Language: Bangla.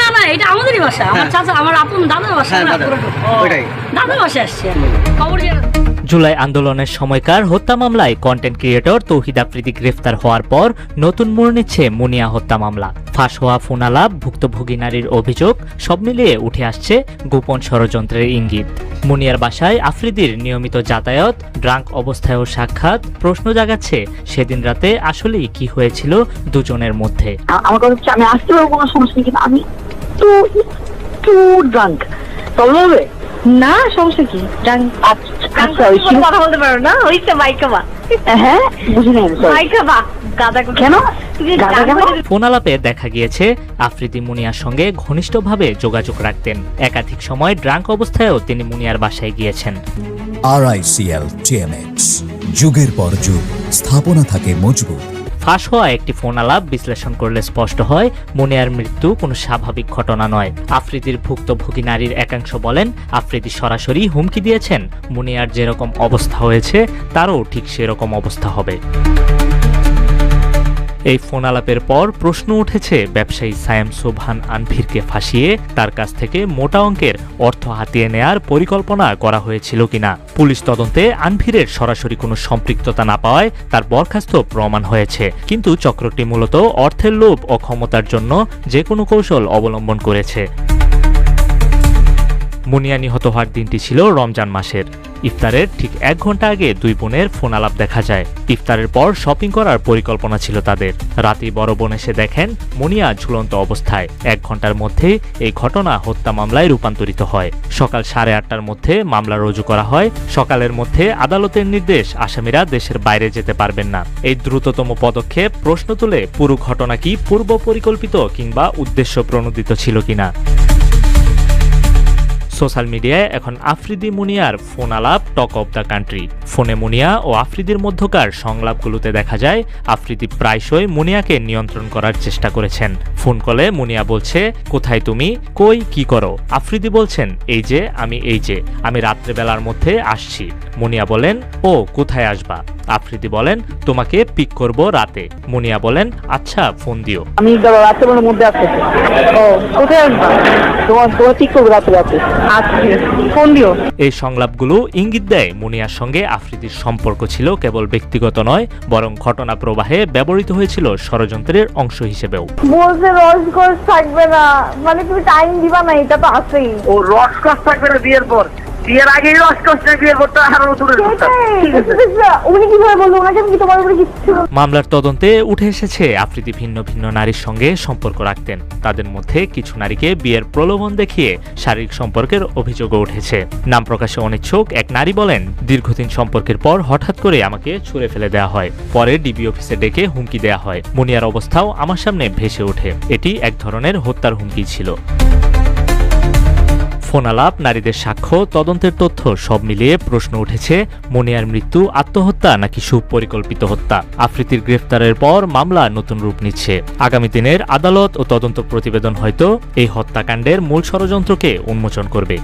না না এটা আমাদেরই বাসা আমার চাচা আমার আপন দাদার বাসা হ্যাঁ, না, দাদা। পুরোটা। ওইটাই। দাদার বাসা আসছে। খবর জুলাই আন্দোলনের সময়কার হত্যা মামলায় কন্টেন্ট ক্রিয়েটর তৌহিদ আফ্রিদি গ্রেফতার হওয়ার পর নতুন মোড় নিচ্ছে মুনিয়া হত্যা মামলা। ফাঁস হওয়া ফোনালাপ ভুক্তভোগী নারীর অভিযোগ সব মিলিয়ে উঠে আসছে গোপন ষড়যন্ত্রের ইঙ্গিত। মুনিয়ার বাসায় আফ্রিদির নিয়মিত যাতায়াত ড্রাঙ্ক অবস্থায়ও সাক্ষাৎ প্রশ্ন জাগাচ্ছে সেদিন রাতে আসলেই কি হয়েছিল দুজনের মধ্যে। আমার আমি আসতে পারব কোনো সমস্যা নেই কিন্তু আমি টু টু ড্রাঙ্ক প্রবলেম হবে? না সমস্যা কি? ড্রাঙ্ক আচ্ছা ওই কোনো কথা বলতে পারো না? বা হ্যাঁ বুঝি নাই? করে- ফোনালাপে দেখা গিয়েছে আফ্রিদি মুনিয়ার সঙ্গে ঘনিষ্ঠভাবে যোগাযোগ রাখতেন। একাধিক সময় ড্রাঙ্ক অবস্থায়ও তিনি মুনিয়ার বাসায় গিয়েছেন। আরআইসিএল টিএমএক্স যুগের পর যুগ স্থাপনা থাকে মজবুত। ফাঁস হওয়া একটি ফোন আলাপ বিশ্লেষণ করলে স্পষ্ট হয়, মুনিয়ার মৃত্যু কোনো স্বাভাবিক ঘটনা নয়। আফ্রিদির ভুক্তভোগী নারীর একাংশ বলেন, আফ্রিদি সরাসরি হুমকি দিয়েছেন, মুনিয়ার যেরকম অবস্থা হয়েছে, তারও ঠিক সেরকম অবস্থা হবে। এই ফোন আলাপের পর প্রশ্ন উঠেছে, ব্যবসায়ী সায়াম সোভান আনভিরকে ফাঁসিয়ে তার কাছ থেকে মোটা অঙ্কের অর্থ হাতিয়ে নেয়ার পরিকল্পনা করা হয়েছিল কিনা। পুলিশ তদন্তে আনভিরের সরাসরি কোনো সম্পৃক্ততা না পাওয়ায় তার বরখাস্ত প্রমাণ হয়েছে। কিন্তু চক্রটি মূলত অর্থের লোভ ও ক্ষমতার জন্য যে কোনো কৌশল অবলম্বন করেছে। মুনিয়া নিহত হওয়ার দিনটি ছিল রমজান মাসের। ইফতারের ঠিক এক ঘণ্টা আগে দুই বোনের ফোন আলাপ দেখা যায়। ইফতারের পর শপিং করার পরিকল্পনা ছিল তাদের। রাতে বড় বোন এসে দেখেন মুনিয়া ঝুলন্ত অবস্থায়। এক ঘণ্টার মধ্যেই এই ঘটনা হত্যা মামলায় রূপান্তরিত হয়। সকাল সাড়ে আটটার মধ্যে মামলা রুজু করা হয়। সকালের মধ্যে আদালতের নির্দেশ, আসামিরা দেশের বাইরে যেতে পারবেন না। এই দ্রুততম পদক্ষেপ প্রশ্ন তুলে পুরো ঘটনা কি পূর্ব পরিকল্পিত কিংবা উদ্দেশ্য প্রণোদিত ছিল কিনা? সোশ্যাল মিডিয়ায় এখন আফ্রিদি মুনিয়ার ফোন আলাপ টক অব দ্য কান্ট্রি। ফোনে মুনিয়া ও আফ্রিদির মধ্যকার সংলাপগুলোতে দেখা যায়, আফ্রিদি প্রায়শই মুনিয়াকে নিয়ন্ত্রণ করার চেষ্টা করেছেন। ফোন কলে মুনিয়া বলছে, কোথায় তুমি? কই? কি করো? আফ্রিদি বলছেন, এই যে, আমি এই যে, আমি রাত্রেবেলার মধ্যে আসছি। মুনিয়া বলেন, ও, কোথায় আসবা? আফ্রিদি বলেন তোমাকে পিক করব রাতে। মুনিয়া বলেন আচ্ছা ফোন দিও। আমি রাতে রাত্রেবেলার মধ্যে আসতেছি ও কোথায় আসবা তোমার তোমার ঠিক করব রাতে রাতে। আচ্ছা ফোন দিও। এই সংলাপগুলো ইঙ্গিত দেয় মুনিয়ার সঙ্গে আফ্রিদির সম্পর্ক ছিল কেবল ব্যক্তিগত নয় বরং ঘটনা প্রবাহে ব্যবহৃত হয়েছিল ষড়যন্ত্রের অংশ হিসেবেও। বলছে রসকস থাকবে না। মানে তুমি টাইম দিবা না এটা তো আছেই। ও রসকস থাকবে না বিয়ের পর? বিয়ের আগেই আরও ঠিক আছে। উনি কীভাবে বলব ওনাকে আমি তোমার উপরে কিচ্ছু? মামলার তদন্তে উঠে এসেছে আফ্রিদি ভিন্ন ভিন্ন নারীর সঙ্গে সম্পর্ক রাখতেন। তাদের মধ্যে কিছু নারীকে বিয়ের প্রলোভন দেখিয়ে শারীরিক সম্পর্কের অভিযোগও উঠেছে। নাম প্রকাশে অনিচ্ছুক এক নারী বলেন দীর্ঘদিন সম্পর্কের পর হঠাৎ করে আমাকে ছুঁড়ে ফেলে দেওয়া হয়। পরে ডিবি অফিসে ডেকে হুমকি দেওয়া হয়। মুনিয়ার অবস্থাও আমার সামনে ভেসে ওঠে। এটি এক ধরনের হত্যার হুমকি ছিল। ফোনালাপ, নারীদের সাক্ষ্য, তদন্তের তথ্য সব মিলিয়ে প্রশ্ন উঠেছে, মনিয়ার মৃত্যু, আত্মহত্যা নাকি সুপরিকল্পিত হত্যা? আফ্রিতির গ্রেফতারের পর মামলা নতুন রূপ নিচ্ছে। আগামী দিনের আদালত ও তদন্ত প্রতিবেদন হয়তো এই হত্যাকাণ্ডের মূল ষড়যন্ত্রকে উন্মোচন করবে।